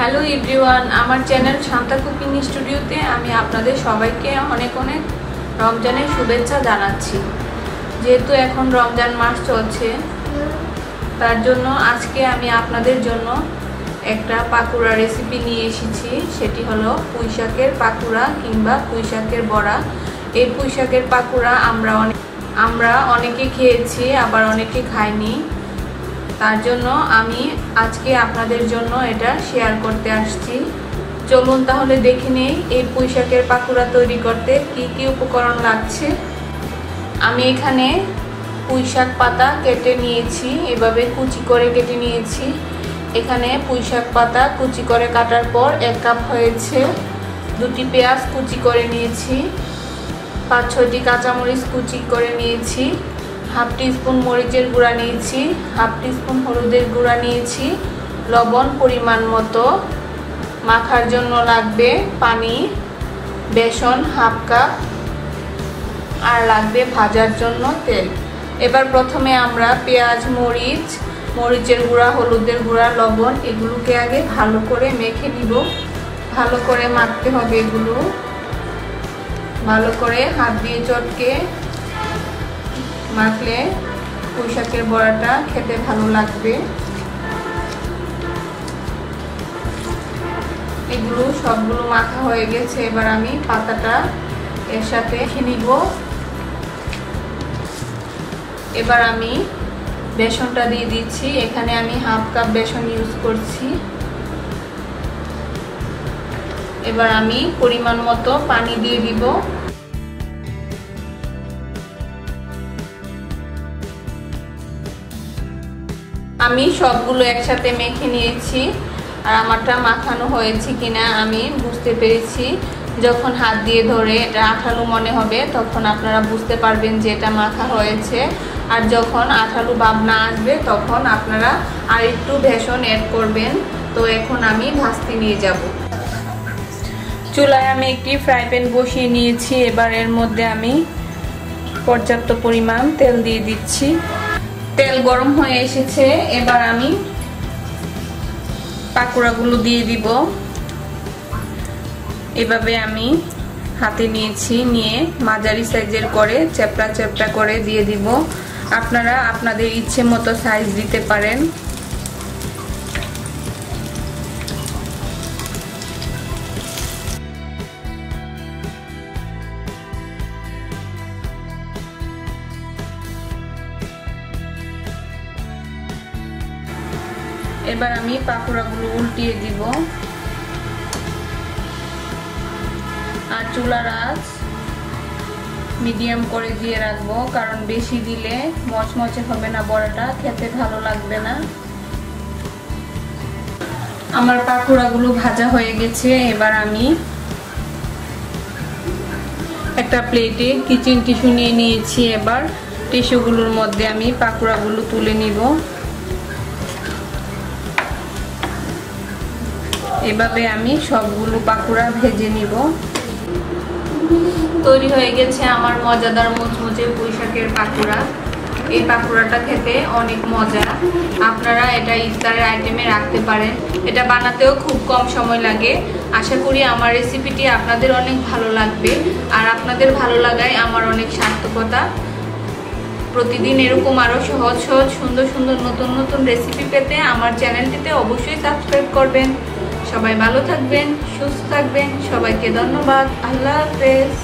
Hello everyone, আমার channel Shanta cooking স্টুডিওতে আমি আপনাদের সবাইকে অনেক অনেক রমজানের শুভেচ্ছা জানাচ্ছি। যেহেতু এখন রমজান মাস চলছে, তার জন্য আজকে আমি আপনাদের জন্য একটা পাকুড়া রেসিপি নিয়ে এসেছি। সেটি হলো পুঁইশাকের পাকুড়া কিংবা পুঁইশাকের বড়া। এই পুঁইশাকের পাকুড়া আমরা অনেক, আমরা অনেকে খেয়েছি, আবার অনেকে খাইনি। তার জন্য আমি আজকে আপনাদের জন্য এটা শেয়ার করতে আসছি। চলুন তাহলে দেখে নেই এই পুঁইশাকের পাকুড়া তৈরি করতে কি কি উপকরণ লাগছে। আমি এখানে পুঁইশাক পাতা কেটে নিয়েছি, এভাবে কুচি করে কেটে নিয়েছি। এখানে পুঁইশাক পাতা কুচি করে কাটার পর এক কাপ হয়েছে দুটি পেঁয়াজ কুচি করে নিয়েছি, পাঁচ ছয়টি কাঁচামরিচ কুচি করে নিয়েছি। হাফ স্পুন মরিচের গুঁড়া নিয়েছি, হাফ স্পুন হলুদের গুঁড়া নিয়েছি, লবণ পরিমাণ মতো। মাখার জন্য লাগবে পানি, বেসন হাফ কাপ, আর লাগবে ভাজার জন্য তেল। এবার প্রথমে আমরা পেঁয়াজ, মরিচ, মরিচের গুঁড়া, হলুদের গুঁড়া, লবণ এগুলোকে আগে ভালো করে মেখে নিব। ভালো করে মাখতে হবে এগুলো। ভালো করে হাত দিয়ে চটকে মাখলে পুঁইশাকের বড়াটা খেতে ভালো লাগবে। এগুলো সবগুলো মাখা হয়ে গেছে, এবার আমি পাতাটা এর সাথে নিব। এবার আমি বেসনটা দিয়ে দিচ্ছি, এখানে আমি হাফ কাপ বেসন ইউজ করছি। এবার আমি পরিমাণ মতো পানি দিয়ে দিব। আমি সবগুলো একসাথে মেখে নিয়েছি। আর আমারটা মাখানো হয়েছে কিনা আমি বুঝতে পেরেছি। যখন হাত দিয়ে ধরে এটা আঠালু মনে হবে, তখন আপনারা বুঝতে পারবেন যে এটা মাখা হয়েছে। আর যখন আঠালু ভাব না আসবে, তখন আপনারা আর একটু ভেষণ অ্যাড করবেন। তো এখন আমি ভাজতে নিয়ে যাব। চুলায় আমি একটি ফ্রাই প্যান বসিয়ে নিয়েছি। এবার এর মধ্যে আমি পর্যাপ্ত পরিমাণ তেল দিয়ে দিচ্ছি। তেল গরম হয়ে এসেছে, এবার আমি পাকোড়াগুলো দিয়ে দিব। এভাবে আমি হাতে নিয়েছি, নিয়ে মাঝারি সাইজের করে চ্যাপটা চ্যাপটা করে দিয়ে দিব। আপনারা আপনাদের ইচ্ছে মতো সাইজ দিতে পারেন। এবার আমি পাকোড়াগুলো উল্টিয়ে দিব। আর চুলার আঁচ মিডিয়াম করে দিয়ে রাখব, কারণ বেশি দিলে মচমচে হবে না বড়াটা, খেতে ভালো লাগবে না। আমার পাকোড়াগুলো ভাজা হয়ে গেছে, এবার আমি একটা প্লেটে কিচেন টিস্যু নিয়ে নিয়েছি। এবার টিস্যুগুলোর মধ্যে আমি পাকোড়াগুলো তুলে নিব। এভাবে আমি সবগুলো পাকুড়া ভেজে নিব। তৈরি হয়ে গেছে আমার মজাদার মুচমুচে পুঁইশাকের পাকুড়া। এই পাকুড়াটা খেতে অনেক মজা। আপনারা এটা ইফতারের আইটেমে রাখতে পারেন। এটা বানাতেও খুব কম সময় লাগে। আশা করি আমার রেসিপিটি আপনাদের অনেক ভালো লাগবে। আর আপনাদের ভালো লাগায় আমার অনেক সার্থকতা। প্রতিদিন এরকম আরও সহজ সহজ, সুন্দর সুন্দর নতুন নতুন রেসিপি পেতে আমার চ্যানেলটিতে অবশ্যই সাবস্ক্রাইব করবেন। সবাই ভালো থাকবেন সুস্থ থাকবেন সবাইকে ধন্যবাদ আল্লাহ হাফেজ।